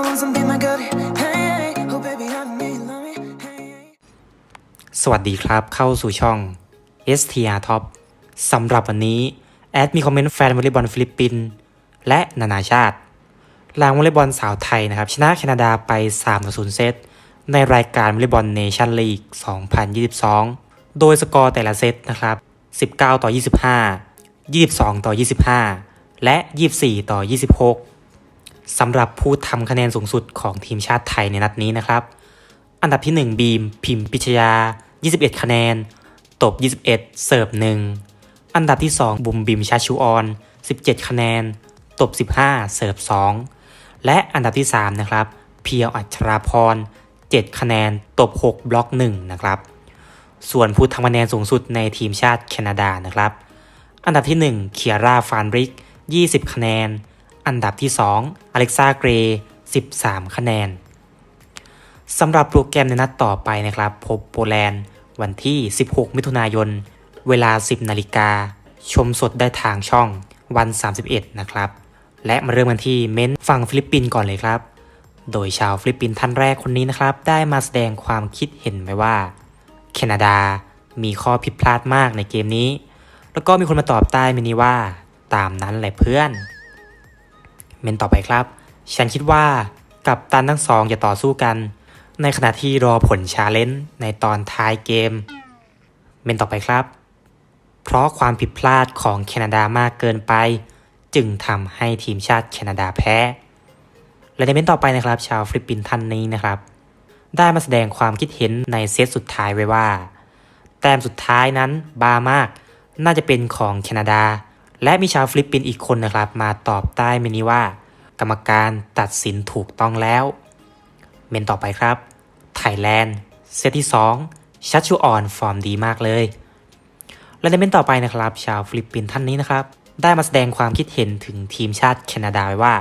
สวัสดีครับเข้าสู่ช่อง STR Top สำหรับวันนี้ แอดมีคอมเมนต์แฟนวอลเลย์บอลฟิลิปปินส์และนานาชาติลางวอลเลย์บอลสาวไทยนะครับ ชนะแคนาดาไป3ต่อ0เซต ในรายการวอลเลย์บอลเนชั่นลีก 2022 โดยสกอร์แต่ละเซตนะครับ 19 ต่อ 25 22 ต่อ 25 และ 24 ต่อ 26 สำหรับผู้ทำคะแนนสูงสุดของทีมชาติไทยในนัดนี้นะครับ อันดับที่ 1 บีม พิมพิชยา 21 คะแนน ตบ 21 เสิร์ฟ1อันดับที่ 2 บุมบิมชาชูออน 17 คะแนน ตบ 15 เสิร์ฟ2และอันดับที่ 3 นะครับ เพียวอัชราพร 7 คะแนน ตบ 6 บล็อก 1 นะครับ ส่วนผู้ทำคะแนนสูงสุดในทีมชาติแคนาดานะครับ อันดับที่ 1 เคียร่าฟานริก 20 คะแนน อันดับที่2อเล็กซาเกรย์13 คะแนนสำหรับโปรแกรมในนัดต่อไปนะครับ พบโปแลนด์ วันที่ 16 มิถุนายน เวลา 10 นาฬิกา ชมสดได้ทางช่องวัน 31 นะครับ และมาเริ่มกันที่เม้นท์ฝั่งฟิลิปปินส์ก่อนเลยครับ โดยชาวฟิลิปปินส์ท่านแรกคนนี้นะครับ ได้มาแสดงความคิดเห็นไว้ว่า แคนาดามีข้อผิดพลาดมากในเกมนี้ แล้วก็มีคนมาตอบใต้เมนนี้ว่า ตามนั้นแหละเพื่อน เมนต่อไปครับ ฉันคิดว่ากับตันทั้งสองจะต่อสู้กัน ในขณะที่รอผลชาเลนจ์ในตอนท้ายเกม เมนต่อไปครับ เพราะความผิดพลาดของแคนาดามากเกินไป จึงทำให้ทีมชาติแคนาดาแพ้ และในเมนต่อไปนะครับ ชาวฟิลิปปินส์ท่านนี้นะครับ ได้มาแสดงความคิดเห็นในเซตสุดท้ายไว้ว่า แต้มสุดท้ายนั้นบามากน่าจะเป็นของแคนาดา และมีชาวฟิลิปปินส์อีกคนนะครับ มาตอบใต้เมนี้ว่า กรรมการตัดสินถูกต้องแล้ว เมนต่อไปครับ ไทยแลนด์เซตที่ 2 ชัชชูออนฟอร์มดีมากเลย และในเมนต่อไปนะครับ ชาวฟิลิปปินส์ท่านนี้นะครับ ได้มาแสดงความคิดเห็นถึงทีมชาติแคนาดาไว้ว่า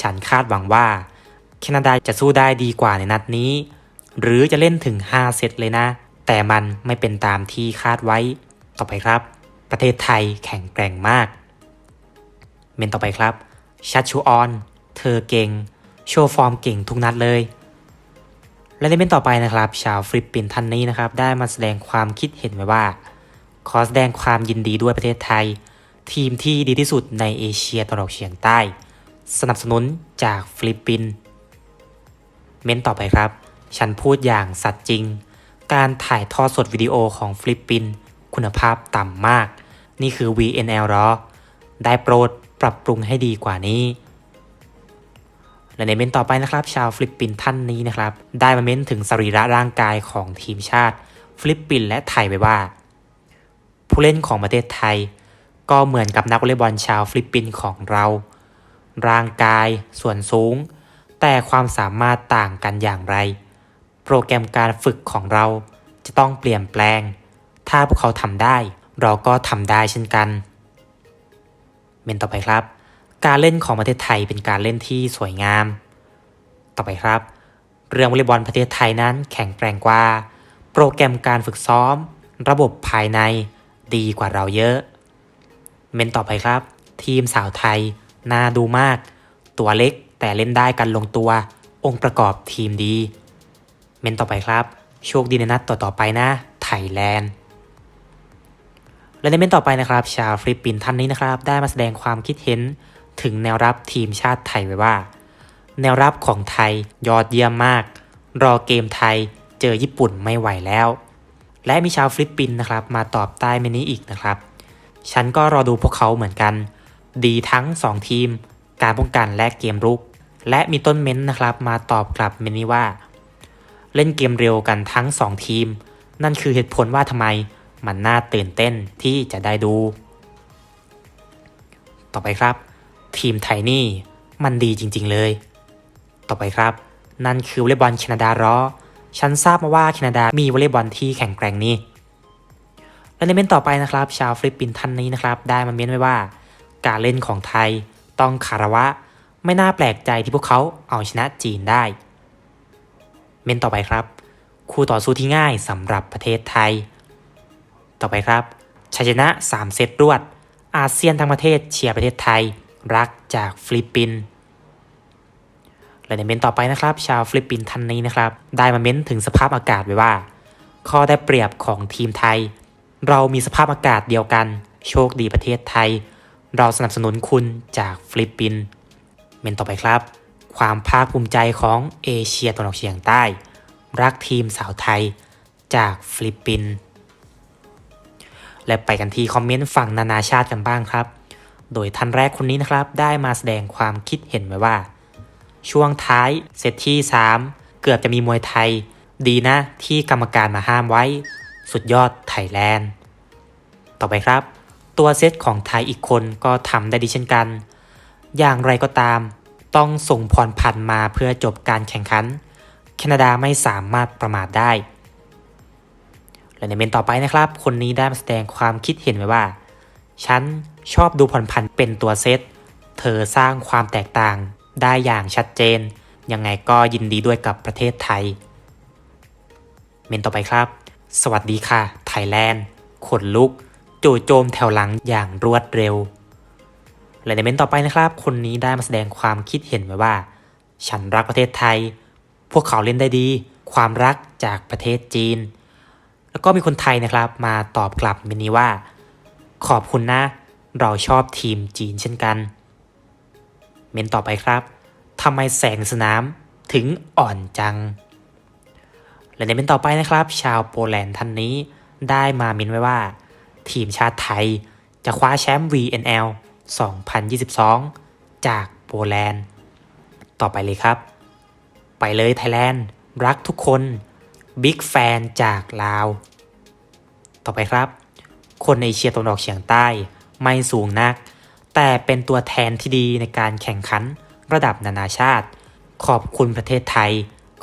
ฉันคาดหวังว่า แคนาดาจะสู้ได้ดีกว่าในนัดนี้ หรือจะเล่นถึง 5 เซตเลยนะ แต่มันไม่เป็นตามที่คาดไว้ ต่อไปครับ ประเทศไทยแข็งแกร่งมาก เมนต่อไปครับ ชัดชูออน เธอเก่ง โชว์ฟอร์มเก่งทุกนัดเลย และในเมนต่อไปนะครับ ชาวฟิลิปปินส์ท่านนี้นะครับ ได้มาแสดงความคิดเห็นไว้ว่า ขอแสดงความยินดีด้วยประเทศไทย ทีมที่ดีที่สุดในเอเชียตะวันออกเฉียงใต้ สนับสนุนจากฟิลิปปินส์เมนต่อไปครับ ฉันพูดอย่างสัตย์จริง การถ่ายทอดสดวิดีโอของฟิลิปปินส์ คุณภาพต่ำมาก นี่คือ VNL หรอได้โปรดปรับปรุงให้ดีกว่านี้ และในเมนต์ต่อไปนะครับ ชาวฟิลิปปินส์ท่านนี้นะครับ ได้มาเม้นถึงสรีระร่างกายของทีมชาติ ฟิลิปปินส์และไทยไว้ว่า ผู้เล่นของประเทศไทย ก็เหมือนกับนักวอลเลย์บอลชาวฟิลิปปินส์ของเรา ร่างกายส่วนสูง แต่ความสามารถต่างกันอย่างไร โปรแกรมการฝึกของเราจะต้องเปลี่ยนแปลง ถ้าพวกเขาทำได้ เราก็ทำได้เช่นกัน เมนต่อไปครับ การเล่นของประเทศไทยเป็นการเล่นที่สวยงาม ต่อไปครับ เรื่องวอลเลย์บอลประเทศไทยนั้นแข็งแกร่งกว่า โปรแกรมการฝึกซ้อม ระบบภายในดีกว่าเราเยอะ เมนต่อไปครับ ทีมสาวไทยน่าดูมาก ตัวเล็กแต่เล่นได้กันลงตัว องค์ประกอบทีมดี เมนต่อไปครับ โชคดีในนัดต่อๆไปนะ ไทยแลนด์ และในเมนต์ต่อไปนะครับ ชาวฟิลิปปินส์ท่านนี้นะครับ ได้มาแสดงความคิดเห็นถึงแนวรับทีมชาติไทยไว้ว่า แนวรับของไทยยอดเยี่ยมมาก รอเกมไทยเจอญี่ปุ่นไม่ไหวแล้ว และมีชาวฟิลิปปินส์นะครับ มาตอบใต้เมนนี้อีกนะครับ ฉันก็รอดูพวกเขาเหมือนกัน ดีทั้ง 2 ทีม การป้องกันและเกมรุก และมีต้นเม้นต์นะครับ มาตอบกลับเมนนี้ว่า เล่นเกมเร็วกันทั้ง 2 ทีม นั่นคือเหตุผลว่าทำไม มันน่าตื่นเต้นที่จะได้ดู ต่อไปครับ ทีมไทยนี่มันดีจริงๆเลย ต่อไปครับ นั่นคือวอลเลย์บอลแคนาดารอฉันทราบมาว่าแคนาดามีวอลเลย์บอลที่แข็งแกร่งนี่และในเมนต์ต่อไปนะครับ ชาวฟิลิปปินส์ท่านนี้นะครับ ได้มาเม้นไว้ว่า การเล่นของไทยต้องคารวะ ไม่น่าแปลกใจที่พวกเขาเอาชนะจีนได้ เมนต์ต่อไปครับ คู่ต่อสู้ที่ง่ายสำหรับประเทศไทย ต่อไปครับชัยชนะ 3 เซตรวด อาเซียนทั้งประเทศเชียร์ประเทศไทย รักจากฟิลิปปินส์และในเมนต์ต่อไปนะครับ ชาวฟิลิปปินส์ท่านนี้นะครับ ได้มาเม้นถึงสภาพอากาศไว้ว่า ข้อได้เปรียบของทีมไทย เรามีสภาพอากาศเดียวกัน โชคดีประเทศไทย เราสนับสนุนคุณจากฟิลิปปินส์เมนต์ต่อไปครับ ความภาคภูมิใจของเอเชียตะวันออกเฉียงใต้ รักทีมสาวไทยจากฟิลิปปินส์ และไปกันที่คอมเมนต์ฝั่งนานาชาติกันบ้างครับ โดยท่านแรกคนนี้นะครับ ได้มาแสดงความคิดเห็นไว้ว่า ช่วงท้ายเซตที่ 3 เกือบจะมีมวยไทย ดีนะที่กรรมการมาห้ามไว้ สุดยอดไทยแลนด์ ต่อไปครับ ตัวเซตของไทยอีกคนก็ทำได้ดีเช่นกัน อย่างไรก็ตาม ต้องส่งพรพันมาเพื่อจบการแข่งขัน แคนาดาไม่สามารถประมาทได้ และในเมนต่อไปนะครับ คนนี้ได้มาแสดงความคิดเห็นไว้ว่า ฉันชอบดูพรพันเป็นตัวเซต เธอสร้างความแตกต่างได้อย่างชัดเจน ยังไงก็ยินดีด้วยกับประเทศไทย เมนต่อไปครับ สวัสดีค่ะ ไทยแลนด์ ขนลุก จู่โจมแถวหลังอย่างรวดเร็ว และในเมนต่อไปนะครับ คนนี้ได้มาแสดงความคิดเห็นไว้ว่า ฉันรักประเทศไทย พวกเขาเล่นได้ดี ความรักจากประเทศจีน แล้วก็มีคนไทยนะครับมาตอบกลับเมนนี้ว่า ขอบคุณนะ เราชอบทีมจีนเช่นกัน เมนต่อไปครับทำไมแสงสนามถึงอ่อนจัง และในเมนต่อไปนะครับ ชาวโปแลนด์ท่านนี้ได้มาเมนไว้ว่า ทีมชาติไทยจะคว้าแชมป์ VNL 2022 จากโปแลนด์ ต่อไปเลยครับ ไปเลยไทยแลนด์ รักทุกคน บิ๊กแฟนจากลาว ต่อไปครับ คนในเอเชียตะวันออกเฉียงใต้ไม่สูงนัก แต่เป็นตัวแทนที่ดีในการแข่งขันระดับนานาชาติ ขอบคุณประเทศไทย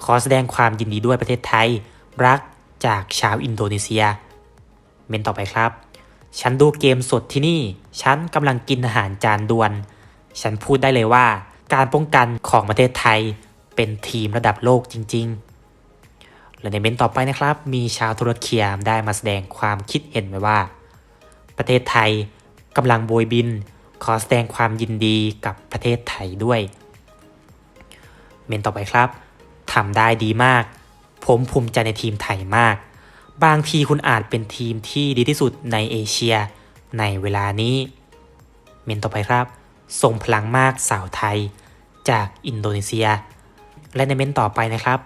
ขอแสดงความยินดีด้วยประเทศไทย รักจากชาวอินโดนีเซีย เมนต่อไปครับ ฉันดูเกมสดที่นี่ ฉันกำลังกินอาหารจานด่วน ฉันพูดได้เลยว่า การป้องกันของประเทศไทยเป็นทีมระดับโลกจริง ๆ และในเมนต่อไปนะครับ มีชาวตุรเคียได้มาแสดงความคิดเห็นไว้ว่า ประเทศไทยกำลังโบยบิน ขอแสดงความยินดีกับประเทศไทยด้วย เมนต่อไปครับทำได้ดีมาก ผมภูมิใจในทีมไทยมาก บางทีคุณอาจเป็นทีมที่ดีที่สุดในเอเชีย ในเวลานี้ เมนต่อไปครับส่งพลังมากสาวไทย จากอินโดนีเซีย และในเมนต่อไปนะครับ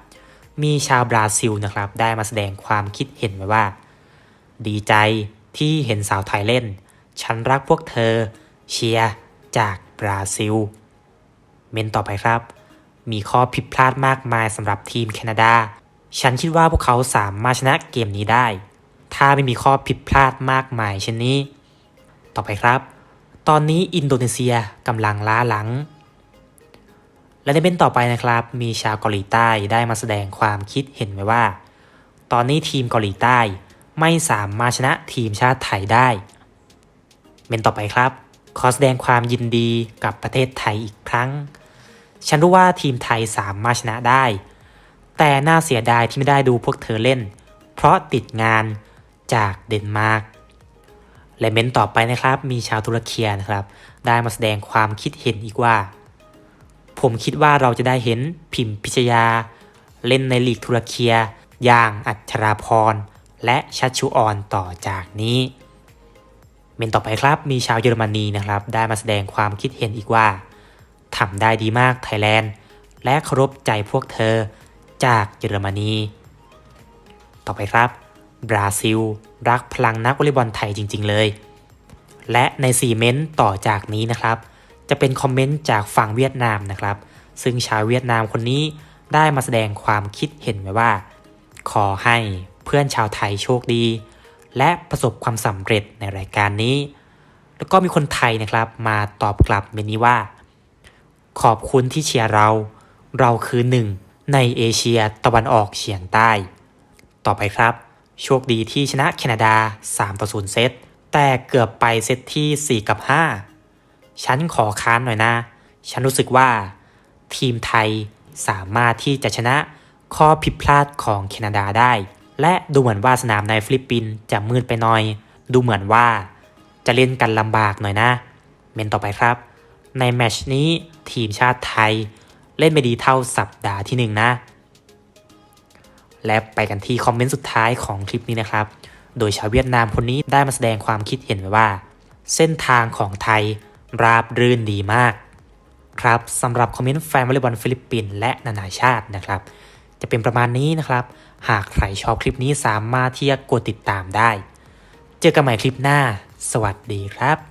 มีชาวบราซิลนะครับ ได้มาแสดงความคิดเห็นไว้ว่า ดีใจที่เห็นสาวไทยเล่น ฉันรักพวกเธอ เชียร์จากบราซิล เมนต่อไปครับ มีข้อผิดพลาดมากมายสำหรับทีมแคนาดา ฉันคิดว่าพวกเขาสามารถชนะเกมนี้ได้ ถ้าไม่มีข้อผิดพลาดมากมายเช่นนี้ ต่อไปครับ ตอนนี้อินโดนีเซียกำลังล้าหลัง และในเมนต่อไปนะครับ มีชาวเกาหลีใต้ได้มาแสดงความคิดเห็นไว้ว่า ตอนนี้ทีมเกาหลีใต้ไม่สามารถชนะทีมชาติไทยได้เมนต่อไปครับ ขอแสดงความยินดีกับประเทศไทยอีกครั้ง ฉันรู้ว่าทีมไทยสามารถชนะได้ แต่น่าเสียดายที่ไม่ได้ดูพวกเธอเล่น เพราะติดงานจากเดนมาร์กและเม้นต่อไปนะครับ มีชาวตุรเคียนะครับ ได้มาแสดงความคิดเห็นอีกว่า ผมคิดว่าเราจะได้เห็นพิมพิชยา เล่นในลีกตุรเคีย อย่างอัชราพร และชัชชุออนต่อจากนี้ เมนต่อไปครับมีชาวเยอรมนีนะครับ ได้มาแสดงความคิดเห็นอีกว่าทำได้ดีมากไทยแลนด์ และเคารพใจพวกเธอจากเยอรมนี ต่อไปครับ บราซิล รักพลังนักวอลเลย์บอลไทยจริง ๆ เลย และใน4เมนต์ต่อจากนี้นะครับ จะเป็นคอมเมนต์จากฝั่งเวียดนามนะครับ ซึ่งชาวเวียดนามคนนี้ได้มาแสดงความคิดเห็นไว้ว่า ขอให้เพื่อนชาวไทยโชคดี และประสบความสำเร็จในรายการนี้ แล้วก็มีคนไทยนะครับมาตอบกลับเมนนี้ว่า ขอบคุณที่เชียร์เรา เราคือหนึ่งในเอเชียตะวันออกเฉียงใต้ ต่อไปครับ โชคดีที่ชนะแคนาดา 3 ต่อ 0 เซต แต่เกือบไปเซตที่ 4 กับ 5 ฉันขอค้านหน่อยนะ ฉันรู้สึกว่า ทีมไทยสามารถที่จะชนะข้อผิดพลาดของแคนาดาได้ และดูเหมือนว่าสนามในฟิลิปปินส์จะมืดไปหน่อย ดูเหมือนว่าจะเล่นกันลำบากหน่อยนะ เมนต่อไปครับ ในแมชนี้ทีมชาติไทย เล่นไม่ดีเท่าสัปดาห์ที่หนึ่งนะ และไปกันที่คอมเมนต์สุดท้ายของคลิปนี้นะครับ โดยชาวเวียดนามคนนี้ได้มาแสดงความคิดเห็นไว้ว่า เส้นทางของไทย ราบรื่นดีมาก ครับสำหรับคอมเมนต์แฟนวอลเลย์บอลฟิลิปปินส์และนานาชาตินะครับ จะเป็นประมาณนี้นะครับ หากใครชอบคลิปนี้สามารถที่จะกดติดตามได้ เจอกันใหม่คลิปหน้า สวัสดีครับ